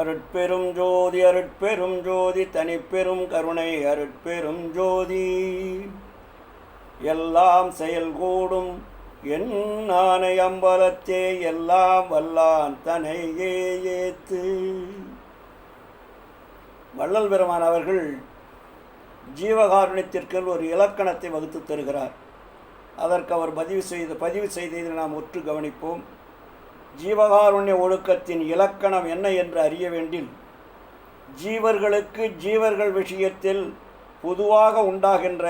அருட்பெரும் ஜோதி அருட்பெரும் ஜோதி தனிப்பெரும் கருணை அருட்பெரும் ஜோதி. எல்லாம் செயல்கூடும் என் ஆனை அம்பலத்தே எல்லாம் வல்லான் தனையே ஏத்து. வள்ளல் பெருமான் அவர்கள் ஜீவகாருண்யத்திற்கு ஒரு இலக்கணத்தை வகுத்து தருகிறார். அதற்கு அவர் பதிவு செய்த பதிவு செய்ததை நாம் ஒற்று கவனிப்போம். ஜீவகாருண்ய ஒழுக்கத்தின் இலக்கணம் என்ன என்று அறிய வேண்டில் ஜீவர்களுக்கு ஜீவர்கள் விஷயத்தில் பொதுவாக உண்டாகின்ற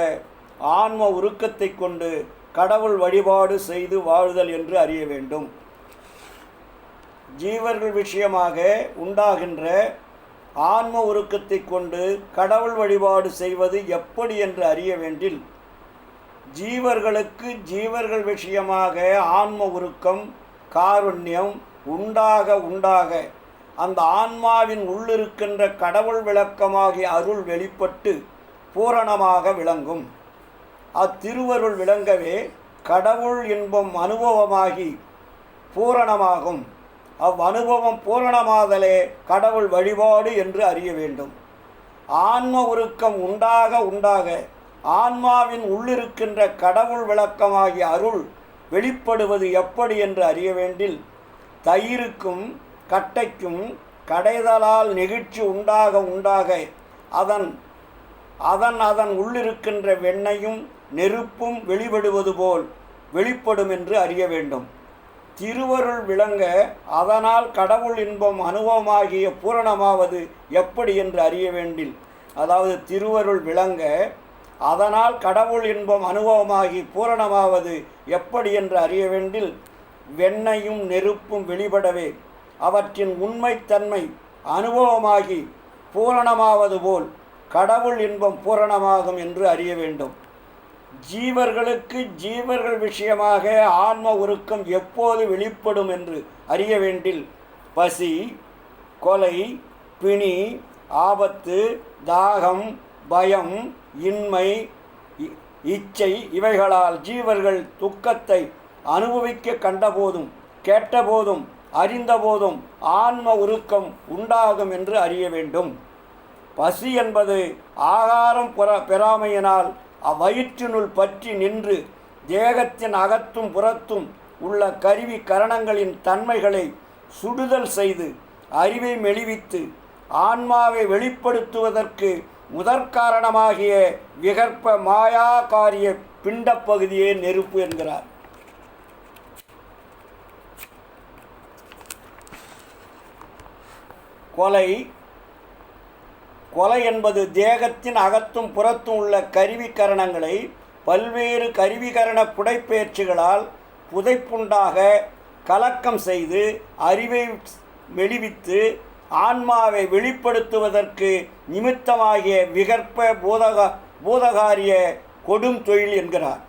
ஆன்ம உருக்கத்தை கொண்டு கடவுள் வழிபாடு செய்து வாழுதல் என்று அறிய வேண்டும். ஜீவர்கள் விஷயமாக உண்டாகின்ற ஆன்ம உருக்கத்தை கொண்டு கடவுள் வழிபாடு செய்வது எப்படி என்று அறிய வேண்டில் ஜீவர்களுக்கு ஜீவர்கள் விஷயமாக ஆன்ம உருக்கம் காருண்யம் உண்டாக உண்டாக அந்த ஆன்மாவின் உள்ளிருக்கின்ற கடவுள் விளக்கமாகிய அருள் வெளிப்பட்டு பூரணமாக விளங்கும். அத்திருவருள் விளங்கவே கடவுள் இன்பம் அனுபவமாகி பூரணமாகும். அவ்வனுபவம் பூரணமாதலே கடவுள் வழிபாடு என்று அறிய வேண்டும். ஆன்ம உருக்கம் உண்டாக உண்டாக ஆன்மாவின் உள்ளிருக்கின்ற கடவுள் விளக்கமாகிய அருள் வெளிப்படுவது எப்படி என்று அறிய வேண்டில் தயிருக்கும் கட்டைக்கும் கடைதலால் நெகிழ்ச்சி உண்டாக உண்டாக அதன் அதன் அதன் உள்ளிருக்கின்ற வெண்ணையும் நெருப்பும் வெளிப்படுவது போல் வெளிப்படும் என்று அறிய வேண்டும். திருவருள் விளங்க அதனால் கடவுள் இன்பம் அனுபவமாகிய பூரணமாவது எப்படி என்று அறிய வேண்டில் அதாவது திருவருள் விளங்க அதனால் கடவுள் இன்பம் அனுபவமாகி பூரணமாவது எப்படி என்று அறிய வேண்டில் வெண்ணையும் நெருப்பும் வெளிப்படவே அவற்றின் உண்மைத்தன்மை அனுபவமாகி பூரணமாவது போல் கடவுள் இன்பம் பூரணமாகும் என்று அறிய வேண்டும். ஜீவர்களுக்கு ஜீவர்கள் விஷயமாக ஆன்ம உருக்கம் எப்போது வெளிப்படும் என்று அறிய வேண்டில் பசி கொலை பிணி ஆபத்து தாகம் பயம் இன்மை இ- இச்சை இவைகளால் ஜீவர்கள் துக்கத்தை அனுபவிக்க கண்டபோதும் கேட்டபோதும் அறிந்தபோதும் ஆன்ம உருக்கம் உண்டாகும் என்று அறிய வேண்டும். பசி என்பது ஆகாரம் புற பெறாமையினால் அவ்வயிற்றினுள் பற்றி நின்று தேகத்தின் அகத்தும் புறத்தும் உள்ள கருவி கரணங்களின் தன்மைகளை சுடுதல் செய்து அறிவை மெளிவித்து ஆன்மாவை வெளிப்படுத்துவதற்கு முதற்காரணமாகிய விகற்ப மாயாகாரிய பிண்டப்பகுதியே நெருப்பு என்கிறார். கொலை கொலை என்பது தேகத்தின் அகத்தும் புறத்தும் உள்ள கருவிக்கரணங்களை பல்வேறு கருவிகரண புடைப்பெயர்ச்சிகளால் புதைப்புண்டாக கலக்கம் செய்து அறிவை மெளிவித்து ஆன்மாவை வெளிப்படுத்துவதற்கு நிமித்தமாகிய விகற்ப பூதக பூதகாரிய கொடும் தொழில் என்கிறார்.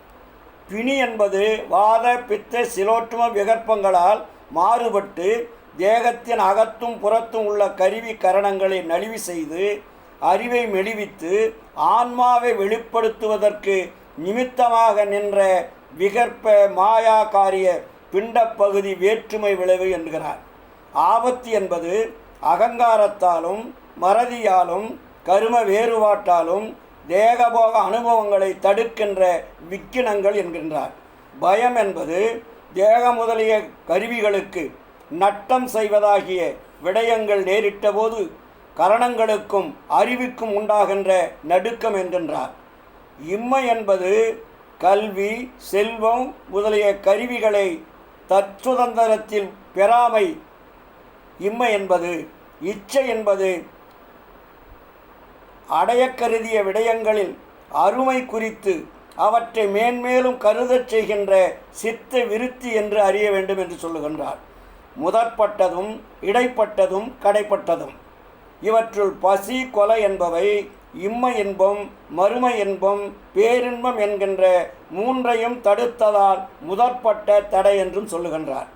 பிணி என்பது வாத பித்த சிலோட்டும விகற்பங்களால் மாறுபட்டு தேகத்தின் அகத்தும் புறத்தும் உள்ள கருவி கரணங்களை நலிவு செய்து அறிவை மெளிவித்து ஆன்மாவை வெளிப்படுத்துவதற்கு நிமித்தமாக நின்ற விகற்ப மாயாகாரிய பிண்டப்பகுதி வேற்றுமை விளைவு என்கிறார். ஆபத்து என்பது அகங்காரத்தாலும் மறதியாலும் கரும வேறுபாட்டாலும் தேகபோக அனுபவங்களை தடுக்கின்ற விக்கினங்கள் என்கின்றார். பயம் என்பது தேக முதலிய கருவிகளுக்கு நட்டம் செய்வதாகிய விடயங்கள் நேரிட்டபோது கரணங்களுக்கும் அறிவுக்கும் உண்டாகின்ற நடுக்கம் என்கின்றார் இம்மை என்பது கல்வி செல்வம் முதலிய கருவிகளை தற்சுதந்திரத்தில் பெறாமை இம்மை என்பது இச்சை என்பது அடையக் கருதிய விடயங்களில் அருமை குறித்து அவற்றை மேன்மேலும் கருதச் செய்கின்ற சித்த விருத்தி என்று அறிய வேண்டும் என்று சொல்லுகின்றார். முதற்பட்டதும் இடைப்பட்டதும் கடைப்பட்டதும். இவற்றுள் பசி கொலை என்பவை இம்மை இன்பம் மறுமை இன்பம் பேரின்பம் என்கின்ற மூன்றையும் தடுத்ததால் முதற்பட்ட தடை என்றும் சொல்லுகின்றார்.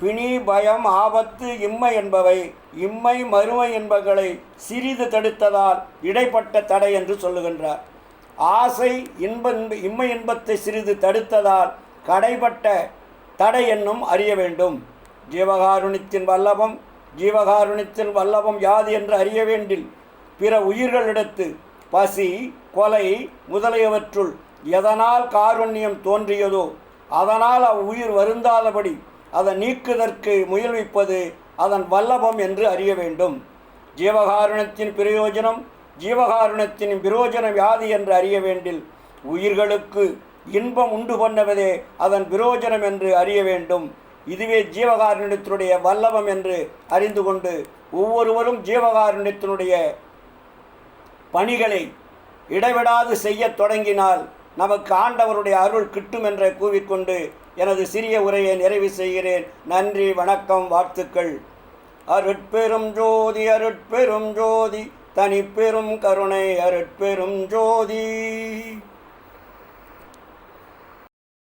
பிணி பயம் ஆபத்து இம்மை என்பவை. இம்மை மறுமை என்பவைகளை சிறிது தடுத்ததால் இடைப்பட்ட தடை என்று சொல்லுகின்றார். ஆசை இன்ப இன்ப- இம்மை இன்பத்தை சிறிது தடுத்ததால் கடைப்பட்ட தடை என்னும் அறிய வேண்டும். ஜீவகாருணித்தின் வல்லபம் ஜீவகாருணித்தின் வல்லபம் யாது என்று அறிய வேண்டில் பிற உயிர்களிடத்து பசி கொலை முதலியவற்றுள் எதனால் காருண்யம் தோன்றியதோ அதனால் அவ்வுயிர் வருந்தாதபடி அதை நீக்குதற்கு முயல்விப்பது அதன் வல்லபம் என்று அறிய வேண்டும். ஜீவகாருணத்தின் பிரயோஜனம் ஜீவகாருணத்தின் விரோஜனம் யாது என்று அறிய வேண்டில் உயிர்களுக்கு இன்பம் உண்டு பண்ணுவதே அதன் பிரயோஜனம் என்று அறிய வேண்டும். இதுவே ஜீவகாருண்யத்தினுடைய வல்லபம் என்று அறிந்து கொண்டு ஒவ்வொருவரும் ஜீவகாருண்யத்தினுடைய பணிகளை இடைவிடாது செய்ய தொடங்கினால் நமக்கு ஆண்டவருடைய அருள் கிட்டும் என்ற கூவிக்கொண்டு எனது சிறிய உரையை நிறைவு செய்கிறேன். நன்றி வணக்கம் வாழ்த்துக்கள். அருட்பெரும் ஜோதி அருட்பெரும் ஜோதி தனிப்பெரும் கருணை அருட்பெரும் ஜோதி.